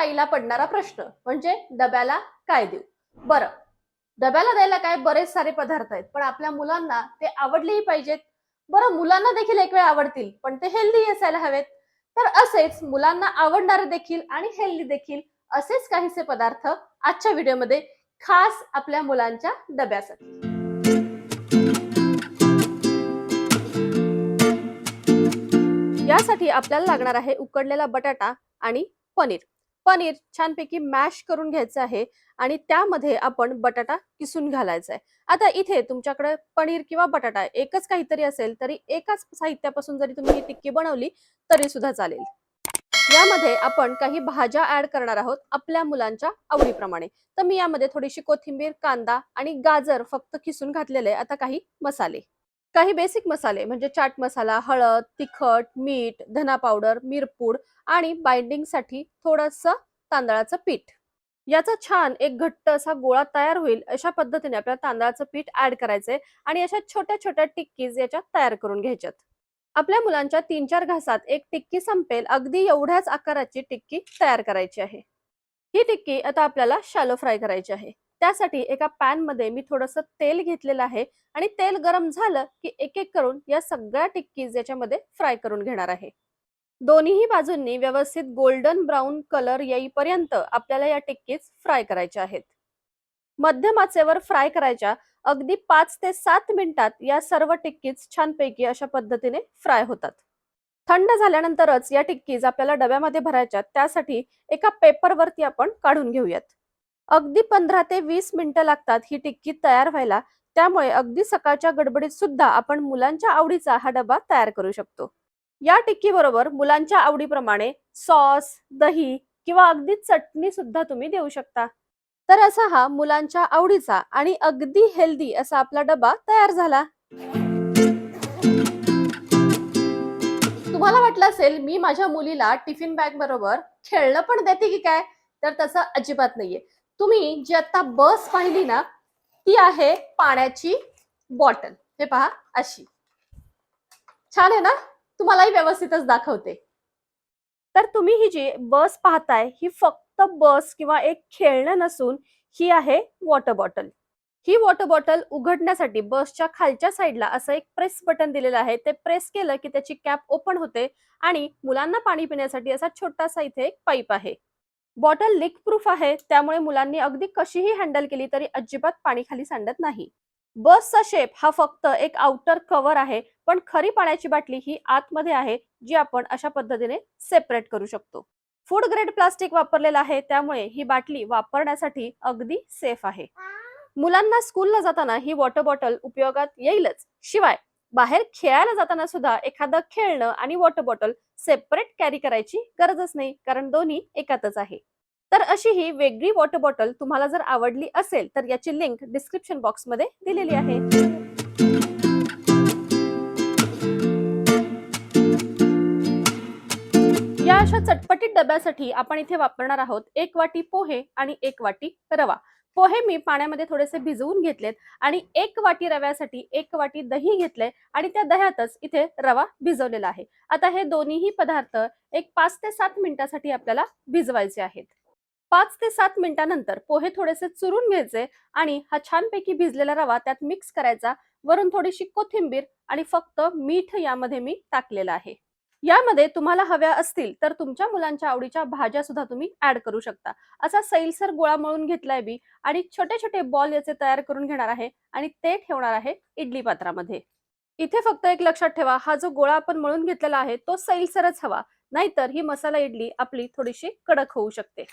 आईला पडणारा प्रश्न म्हणजे डब्याला काय देऊ? बरं डब्याला द्यायला काय बरेच सारे पदार्थ आहेत पण आपल्या मुलांना ते आवडलेही पाहिजेत. बरं मुलांना देखील एक वेळ आवडतील पण ते हेल्दी असायला हवेत. तर असेच मुलांना आवडणारे देखील आणि हेल्दी देखील असेच काहीसे पदार्थ आजच्या व्हिडिओमध्ये खास आपल्या मुलांच्या डब्यासाठी. यासाठी आपल्याला लागणार आहे उकडलेला बटाटा आणि पनीर. पनीर छानपैकी मॅश करून घ्यायचं आहे आणि त्यामध्ये आपण बटाटा किसून घालायचा आहे. आता इथे तुमच्याकडे पनीर किंवा बटाटा एकच काहीतरी असेल तरी एकाच साहित्यापासून जरी तुम्ही ही टिक्की बनवली तरी सुद्धा चालेल. यामध्ये आपण काही भाज्या ऍड करणार आहोत आपल्या मुलांच्या आवडीप्रमाणे. तर मी यामध्ये थोडीशी कोथिंबीर कांदा आणि गाजर फक्त किसून घातलेले आता काही मसाले. काही बेसिक मसाले म्हणजे चाट मसाला हळद तिखट मीठ धना पावडर मिरपूड आणि बाइंडिंगसाठी थोडस तांदळाचं पीठ. याचा छान एक घट्ट असा गोळा तयार होईल अशा पद्धतीने आपल्याला तांदळाचं पीठ ऍड करायचंय आणि अशा छोट्या छोट्या टिक्कीज याच्यात तयार करून घ्यायच्यात. आपल्या मुलांच्या तीन चार घासात एक टिक्की संपेल अगदी एवढ्याच आकाराची टिक्की तयार करायची आहे. ही टिक्की आता आपल्याला शालो फ्राय करायची आहे. त्यासाठी एका पॅनमध्ये मी थोडंसं तेल घेतलेलं आहे आणि तेल गरम झालं की एक एक करून या सगळ्या टिक्कीज याच्यामध्ये फ्राय करून घेणार आहे. दोन्हीही बाजूंनी व्यवस्थित गोल्डन ब्राऊन कलर येईपर्यंत आपल्याला या टिक्कीज फ्राय करायच्या आहेत. मध्यमाचेवर फ्राय करायच्या अगदी पाच ते सात मिनिटात या सर्व टिक्कीज छानपैकी अशा पद्धतीने फ्राय होतात. थंड झाल्यानंतरच या टिक्कीज आपल्याला डब्यामध्ये भरायच्या त्यासाठी एका पेपरवरती आपण काढून घेऊयात. अगदी पंधरा ते वीस मिनिटं लागतात ही टिक्की तयार व्हायला. त्यामुळे अगदी सकाळच्या गडबडीत सुद्धा आपण मुलांच्या आवडीचा हा डबा तयार करू शकतो. या टिक्की बरोबर मुलांच्या आवडीप्रमाणे सॉस दही किंवा अगदी चटणी सुद्धा तुम्ही देऊ शकता. तर असा हा मुलांच्या आवडीचा आणि अगदी हेल्दी असा आपला डबा तयार झाला. तुम्हाला वाटलं असेल मी माझ्या मुलीला टिफिन बॅग बरोबर खेळणं पण देते की काय? तर तसं अजिबात नाहीये. तुम्ही जी आता बस पाहिली ना ती आहे पाण्याची बॉटल. हे पहा अशी. छान आहे ना? तुम्हालाही व्यवस्थितच दाखवते. तर तुम्ही ही जी बस पाहताय ही फक्त बस किंवा एक खेळणं नसून ही आहे वॉटर बॉटल ही वॉटर बॉटल उघडण्यासाठी बसच्या खालच्या साईडला असं एक प्रेस बटन दिलेलं आहे. ते प्रेस केलं की त्याची कॅप ओपन होते आणि मुलांना पाणी पिण्यासाठी असा छोटासा इथे एक पाईप आहे. बॉटल लीक प्रूफ आहे त्यामुळे मुलांनी अगदी कशीही हँडल केली तरी अजिबात पाणी खाली सांडत नाही. बसचा शेप हा फक्त एक आउटर कव्हर आहे पण खरी पाण्याची बाटली ही आतमध्ये आहे जी आपण अशा पद्धतीने सेपरेट करू शकतो. फूड ग्रेड प्लास्टिक वापरलेलं आहे त्यामुळे ही बाटली वापरण्यासाठी अगदी सेफ आहे. मुलांना स्कूलला जाताना ही वॉटर बॉटल उपयोगात येईलच. शिवाय बाहेर खेळायला जाताना सुद्धा एखादं खेळणं आणि वॉटर बॉटल सेपरेट कॅरी करायची गरजच नाही कारण दोन्ही एकातच आहे. तर अशी ही वेगळी वॉटर बॉटल तुम्हाला जर आवडली असेल तर याची लिंक डिस्क्रिप्शन बॉक्समध्ये दिलेली आहे. या अशा चटपटीत डब्यासाठी आपण इथे वापरणार आहोत एक वाटी पोहे आणि एक वाटी रवा. पोहे मी पाण्यामध्ये थोडेसे भिजवून घेतलेत आणि एक वाटी रव्यासाठी एक वाटी दही घेतलंय आणि त्या दह्यातच इथे रवा भिजवलेला आहे. आता हे दोन्हीही पदार्थ एक पाच ते सात मिनिटासाठी आपल्याला भिजवायचे आहेत. पाच ते सात मिनिटानंतर पोहे थोडेसे चुरून घ्यायचे आणि हा छानपैकी भिजलेला रवा त्यात मिक्स करायचा. वरून थोडीशी कोथिंबीर आणि फक्त मीठ यामध्ये मी टाकलेलं आहे. यामध्ये तुम्हाला हव्या असतील तर तुमच्या मुलांच्या आवडीच्या भाज्या सुद्धा तुम्ही ऍड करू शकता. असा सैलसर गोळा मळून घेतलाय बी आणि छोटे छोटे बॉल याचे तयार करून घेणार आहे आणि ते ठेवणार आहे इडली पात्रामध्ये. इथे फक्त एक लक्षात ठेवा हा जो गोळा आपण मळून घेतलेला आहे तो सैलसरच हवा नाहीतर ही मसाला इडली आपली थोडीशी कडक होऊ शकते.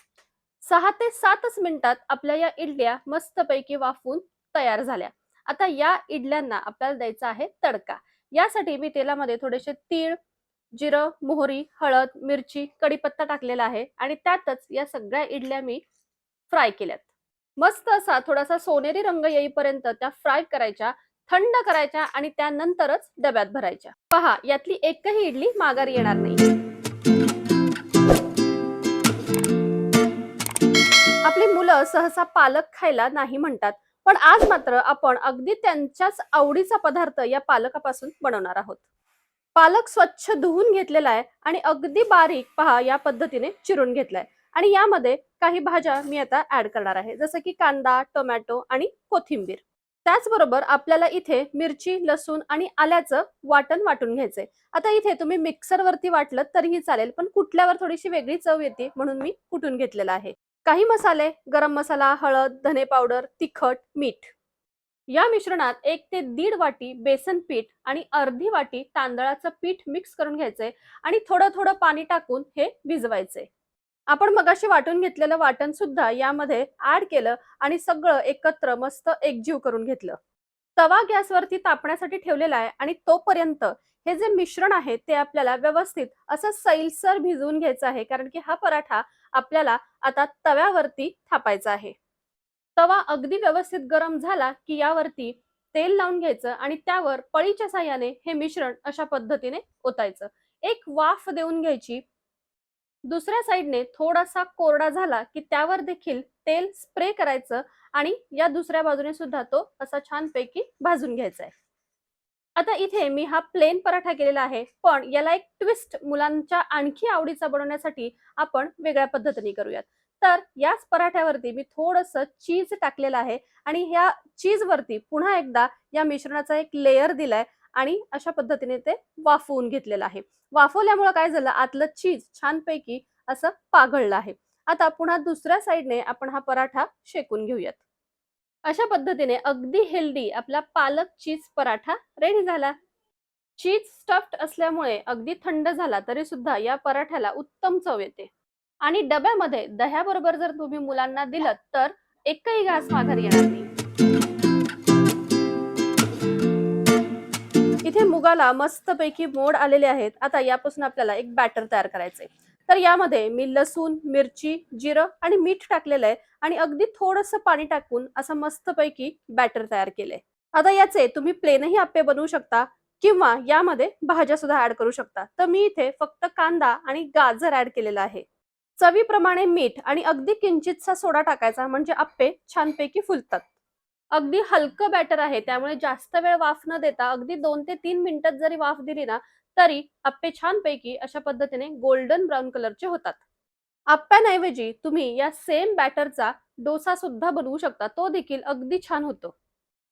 सहा ते सातच मिनिटात आपल्या या इडल्या मस्तपैकी वाफून तयार झाल्या. आता या इडल्यांना आपल्याला द्यायचा आहे तडका. यासाठी मी तेलामध्ये थोडेसे तीळ जिरं मोहरी हळद मिरची कढीपत्ता टाकलेला आहे आणि त्यातच या सगळ्या इडल्या मी फ्राय केल्यात. मस्त असा थोडासा सोनेरी रंग येईपर्यंत त्या फ्राय करायच्या थंड करायच्या आणि त्यानंतरच डब्यात भरायच्या. पहा यातली एकही इडली माघारी येणार नाही. आपली मुलं सहसा पालक खायला नाही म्हणतात पण आज मात्र आपण अगदी त्यांच्याच आवडीचा पदार्थ या पालकापासून बनवणार आहोत. पालक स्वच्छ धुवून घेतलेला आहे आणि अगदी बारीक पहा या पद्धतीने चिरून घेतलाय. आणि यामध्ये काही भाज्या मी आता ऍड करणार आहे. जसं की कांदा टोमॅटो आणि कोथिंबीर. त्याचबरोबर आपल्याला इथे मिरची लसूण आणि आल्याचं वाटण वाटून घ्यायचंय. आता इथे तुम्ही मिक्सरवरती वाटलं तरीही चालेल पण कुटल्यावर थोडीशी वेगळी चव येते म्हणून मी कुटून घेतलेलं आहे. काही मसाले गरम मसाला हळद धने पावडर तिखट मीठ. या मिश्रणात एक ते दीड वाटी बेसन पीठ आणि अर्धी वाटी तांदळाचं पीठ मिक्स करून घ्यायचंय आणि थोडं थोडं पाणी टाकून हे भिजवायचंय. आपण मगाशी वाटून घेतलेलं वाटण सुद्धा यामध्ये ऍड केलं आणि सगळं एकत्र मस्त एकजीव करून घेतलं. तवा गॅसवरती तापण्यासाठी ठेवलेला आहे आणि तोपर्यंत हे जे मिश्रण आहे ते आपल्याला व्यवस्थित असं सैलसर भिजवून घ्यायचं आहे कारण की हा पराठा आपल्याला आता तव्यावरती थापायचा आहे. तवा अगदी व्यवस्थित गरम झाला की यावरती तेल लावून घ्यायचं आणि त्यावर पळीच्या साह्याने हे मिश्रण अशा पद्धतीने ओतायचं. एक वाफ देऊन घ्यायची. दुसऱ्या साईडने थोडासा कोरडा झाला की त्यावर देखील तेल स्प्रे करायचं आणि या दुसऱ्या बाजूने सुद्धा तो असा छानपैकी भाजून घ्यायचा आहे आता इथे मी हा प्लेन पराठा केलेला आहे पण याला एक ट्विस्ट मुलांच्या आणखी आवडीचा बनवण्यासाठी आपण वेगळ्या पद्धतीने करूयात. तर याच पराठ्यावरती मी थोडस चीज टाकलेलं आहे आणि ह्या चीज वरती पुन्हा एकदा या मिश्रणाचा एक लेयर दिलाय आणि अशा पद्धतीने ते वाफवून घेतलेलं आहे. वाफवल्यामुळे काय झालं? आतलं चीज छानपैकी असं पाघळलं आहे. आता पुन्हा दुसऱ्या साईडने आपण हा पराठा शेकून घेऊयात. अशा पद्धतीने अगदी हेल्दी आपला पालक चीज पराठा रेडी झाला. चीज स्टफ्ड असल्यामुळे अगदी थंड झाला तरी सुद्धा या पराठ्याला उत्तम चव येते. आणि डब्यामध्ये दह्याबरोबर जर तुम्ही मुलांना दिलं तर एकही घास माघार येणार नाही. इथे मुगाला मस्तपैकी मोड आलेले आहेत. आता यापासून आपल्याला एक बॅटर तयार करायचंय. तर यामध्ये मी लसूण मिरची जिरं आणि मीठ टाकलेलं आहे आणि अगदी थोडस पाणी टाकून असं मस्तपैकी बॅटर तयार केलंय. आता याचे तुम्ही प्लेनही आप्पे बनवू शकता किंवा यामध्ये भाज्या सुद्धा ऍड करू शकता. तर मी इथे फक्त कांदा आणि गाजर ऍड केलेला आहे. चवीप्रमाणे मीठ आणि अगदी किंचितसा सोडा टाकायचा म्हणजे आप्पे छानपैकी फुलतात. अगदी हलकं बॅटर आहे त्यामुळे जास्त वेळ वाफ न देता अगदी दोन ते तीन मिनिटात जरी वाफ दिली ना तरी आप्पे छानपैकी अशा पद्धतीने गोल्डन ब्राऊन कलरचे होतात. आप्प्यांऐवजी तुम्ही या सेम बॅटरचा डोसा सुद्धा बनवू शकता तो देखील अगदी छान होतो.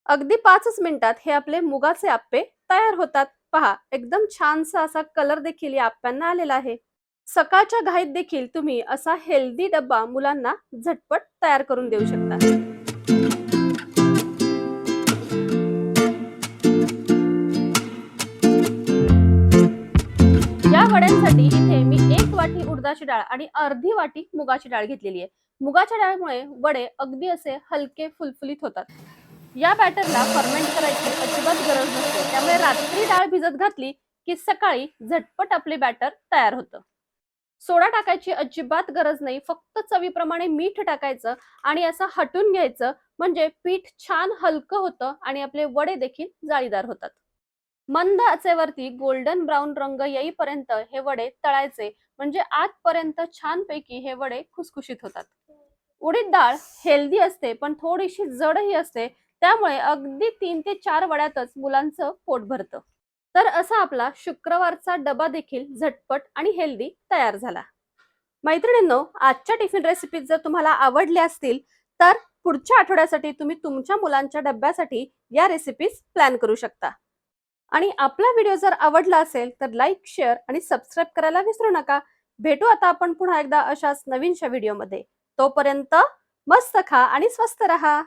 अगदी पाचच मिनिटात हे आपले मुगाचे आप्पे तयार होतात. पहा एकदम छानसा असा कलर देखील या आप्प्यांना आलेला आहे. सकाळच्या घाईत देखील तुम्ही असा हेल्दी डब्बा मुलांना झटपट तयार करून देऊ शकता. या वड्यांसाठी इथे मी एक वाटी उडदाची डाळ आणि अर्धी वाटी मुगाची डाळ घेतलेली आहे. मुगाच्या डाळमुळे वडे अगदी असे हलके फुलफुलीत होतात. या बॅटरला फर्मेंट करायची अजिबात गरज नसते. त्यामुळे रात्री डाळ भिजत घातली की सकाळी झटपट आपले बॅटर तयार होतं. सोडा टाकायची अजिबात गरज नाही. फक्त चवीप्रमाणे मीठ टाकायचं आणि असं हटून घ्यायचं. म्हणजे पीठ छान हलकं होतं आणि आपले वडे देखील जाळीदार होतात. मंद आचेवरती गोल्डन ब्राऊन रंग येईपर्यंत हे वडे तळायचे. म्हणजे आतपर्यंत छानपैकी हे वडे खुसखुशीत होतात. उडीद डाळ हेल्दी असते पण थोडीशी जडही असते. त्यामुळे अगदी तीन ते चार वड्यातच मुलांचं पोट भरतं. तर असा आपला शुक्रवारचा डबा देखील झटपट आणि हेल्दी तयार झाला. मैत्रिणींनो आजच्या टिफिन रेसिपीज जर तुम्हाला आवडल्या असतील तर पुढच्या आठवड्यासाठी तुम्ही तुमच्या मुलांच्या डब्यासाठी या रेसिपीज प्लॅन करू शकता. आणि आपला व्हिडिओ जर आवडला असेल तर लाईक शेअर आणि सबस्क्राईब करायला विसरू नका. भेटू आता आपण पुन्हा एकदा अशाच नवीनशा व्हिडिओमध्ये तोपर्यंत मस्त खा आणि स्वस्त रहा.